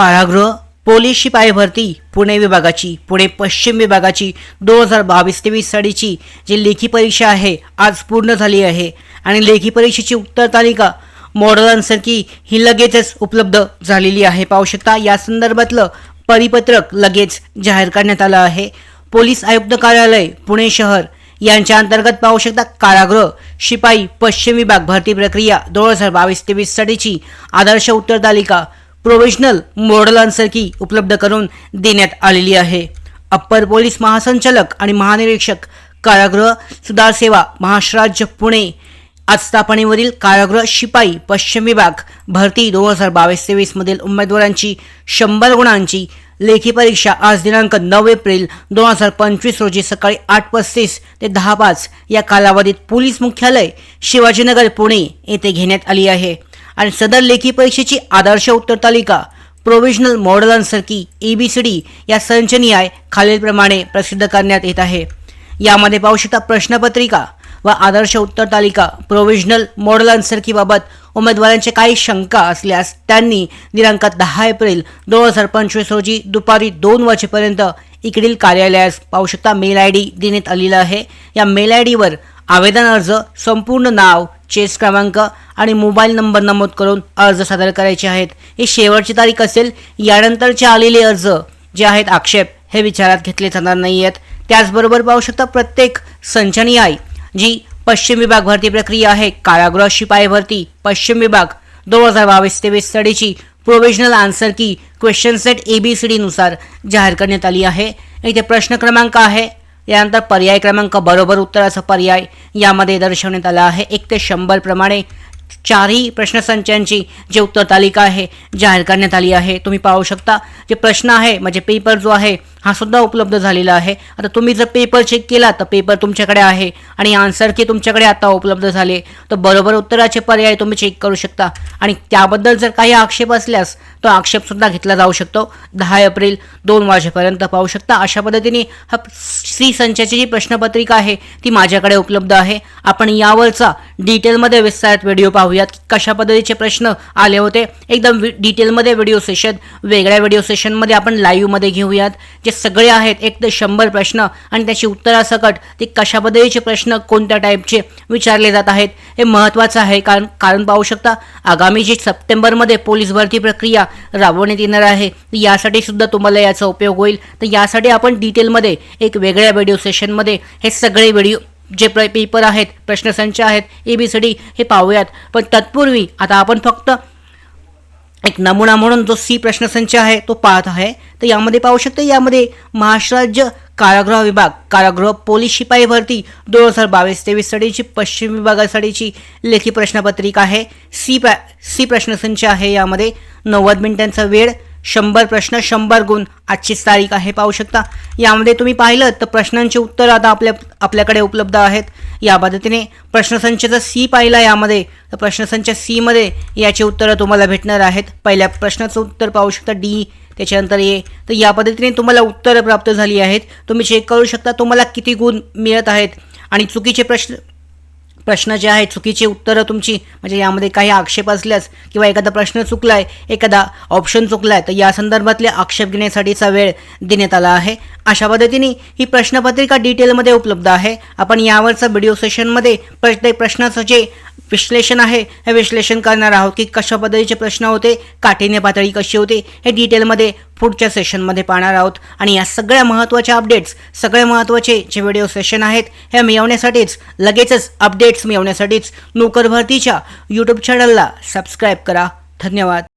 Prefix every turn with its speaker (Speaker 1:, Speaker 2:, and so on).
Speaker 1: कारागृह पोलीस शिपाई भरती पुणे विभागाची पुणे पश्चिम विभागाची दोन हजार बावीस तेवीस साडीची जी लेखी परीक्षा आहे आज पूर्ण झाली आहे. आणि लेखी परीक्षेची उत्तर तालिका मॉडल आन्सर की ही लगेचच उपलब्ध झालेली आहे. पाहू शकता या संदर्भातलं परिपत्रक लगेच जाहीर करण्यात आलं आहे. पोलीस आयुक्त कार्यालय पुणे शहर यांच्या अंतर्गत पाहू शकता कारागृह शिपाई पश्चिम विभाग भरती प्रक्रिया दोन हजार बावीस तेवीस साठीची आदर्श उत्तर तालिका प्रोव्हिजनल मॉडलांसारखी उपलब्ध करून देण्यात आलेली आहे. अप्पर पोलीस महासंचालक आणि महानिरीक्षक कारागृह सुधार सेवा महाराष्ट्र पुणे आस्थापनेवरील कारागृह शिपाई पश्चिम विभाग भरती दोन हजार बावीस तेवीसमधील उमेदवारांची शंभर गुणांची लेखी परीक्षा आज दिनांक नऊ एप्रिल दोन हजार पंचवीस रोजी सकाळी आठ पस्तीस ते दहा पाच या कालावधीत पोलीस मुख्यालय शिवाजीनगर पुणे येथे घेण्यात आली आहे. आणि सदर लेखी परीक्षेची आदर्श उत्तर तालिका मॉडेलांसारखी ई बी सी डी या संचनीय खालीलप्रमाणे प्रसिद्ध करण्यात येत आहे. यामध्ये पाहू शकता प्रश्नपत्रिका व आदर्श उत्तर तालिका प्रोव्हिजनल मॉडेलांसारखी बाबत उमेदवारांचे काही शंका असल्यास त्यांनी दिनांक दहा एप्रिल दोन हजार पंचवीस रोजी दुपारी दोन वाजेपर्यंत इकडील कार्यालयास पाहू शकता मेल आय डी देण्यात आलेला आहे. या मेल आय डीवर आवेदन अर्ज संपूर्ण नाव चेस क्रमांक आणि मोबाईल नंबर नमूद करून अर्ज सादर करायचे आहेत. ही शेवटची तारीख असेल यानंतरचे आलेले अर्ज जे आहेत आक्षेप हे विचारात घेतले जाणार नाही आहेत त्याचबरोबर पाहू शकता प्रत्येक संचनी आय जी पश्चिम विभाग भरती प्रक्रिया आहे कारागृह शिपाई भरती पश्चिम विभाग दोन हजार बावीस तेवीस स्टडीची provisional answer key question set A B C डीनुसार जाहीर करण्यात आली आहे. इथे प्रश्न क्रमांक आहे यानंतर पर्याय क्रमांक बरोबर उत्तराचा पर्याय यामध्ये दर्शवण्यात आला आहे. एक ते शंभर प्रमाणे चारही प्रश्नसंचांची जे उत्तर तालिका आहे जाहीर करण्यात आली आहे. तुम्ही पाहू शकता जे प्रश्न आहे म्हणजे पेपर जो आहे हा सुद्धा उपलब्ध झालेला आहे. आता तुम्ही जर पेपर चेक केला तर पेपर तुमच्याकडे आहे आणि आन्सर की तुमच्याकडे आता उपलब्ध झाले. तर बरोबर उत्तराचे पर्याय तुम्ही चेक करू शकता. आणि त्याबद्दल जर काही आक्षेप असल्यास तो आक्षेपसुद्धा घेतला जाऊ शकतो. दहा एप्रिल दोन वाजेपर्यंत पाहू शकता. अशा पद्धतीने हा श्री संचाची जी प्रश्नपत्रिका आहे ती माझ्याकडे उपलब्ध आहे. आपण यावरचा डिटेलमध्ये विस्तारित व्हिडिओ पाहूयात की कशा पद्धतीचे प्रश्न आले होते. एकदम वि- डिटेलमध्ये व्हिडिओ सेशन वेगळ्या व्हिडिओ सेशनमध्ये आपण लाईव्हमध्ये घेऊयात. जे सगळे आहेत एक ते शंभर प्रश्न आणि त्याची उत्तरासकट ते कशाबद्दलचे प्रश्न कोणत्या टाईपचे विचारले जात आहेत हे महत्त्वाचं आहे. कारण कारण पाहू शकता आगामी जी सप्टेंबरमध्ये पोलीस भरती प्रक्रिया राबवण्यात येणार आहे यासाठी सुद्धा तुम्हाला याचा उपयोग होईल. तर यासाठी आपण डिटेलमध्ये एक वेगळ्या व्हिडिओ सेशनमध्ये हे सगळे व्हिडिओ जे प्र पेपर आहेत प्रश्नसंच आहेत ए बी सी डी हे पाहूयात. पण तत्पूर्वी आता आपण फक्त एक नमुना म्हणून जो सी प्रश्नसंच आहे तो पाहत आहे. तर यामध्ये पाहू शकता यामध्ये महाराष्ट्र राज्य कारागृह विभाग कारागृह पोलीस शिपाई भरती दोन हजार बावीस तेवीस साठीची पश्चिम विभागासाठीची लेखी प्रश्नपत्रिका आहे. सी प्र सी प्रश्नसंच आहे यामध्ये. नव्वद मिनिटांचा वेळ शंभर प्रश्न शंभर गुण आजचीच तारीख आहे पाहू शकता. यामध्ये तुम्ही पाहिलं तर प्रश्नांचे उत्तर आता आपल्या आपल्याकडे उपलब्ध आहेत. या पद्धतीने प्रश्नसंचचा सी पाहिला यामध्ये. तर प्रश्नसंच सीमध्ये याची उत्तरं तुम्हाला भेटणार आहेत. पहिल्या प्रश्नाचं उत्तर पाहू शकता डी त्याच्यानंतर ए तर या पद्धतीने तुम्हाला उत्तरं प्राप्त झाली आहेत. तुम्ही चेक करू शकता तुम्हाला किती गुण मिळत आहेत. आणि चुकीचे प्रश्न प्रश्न जे आहे चुकीची उत्तरं तुमची म्हणजे यामध्ये काही आक्षेप असल्यास किंवा एखादा प्रश्न चुकला आहे एखादा ऑप्शन चुकला आहे तर या संदर्भातले आक्षेप घेण्यासाठीचा वेळ देण्यात आला आहे. अशा पद्धतीने ही प्रश्नपत्रिका डिटेलमध्ये उपलब्ध आहे. आपण यावरचा व्हिडिओ सेशनमध्ये प्रत्येक प्रश्नाचं जे विश्लेषण आहे हे विश्लेषण करणार आहोत की कशा पद्धतीचे प्रश्न होते काठीण्य पातळी कशी होते हे डिटेलमध्ये पुढच्या सेशनमध्ये पाहणार आहोत. आणि या सगळ्या महत्त्वाच्या अपडेट्स सगळे महत्त्वाचे जे व्हिडिओ सेशन आहेत हे मिळवण्यासाठीच लगेचच अपडेट्स मिळवण्यासाठीच नोकर भरतीच्या यूट्यूब चॅनलला सबस्क्राईब करा. धन्यवाद.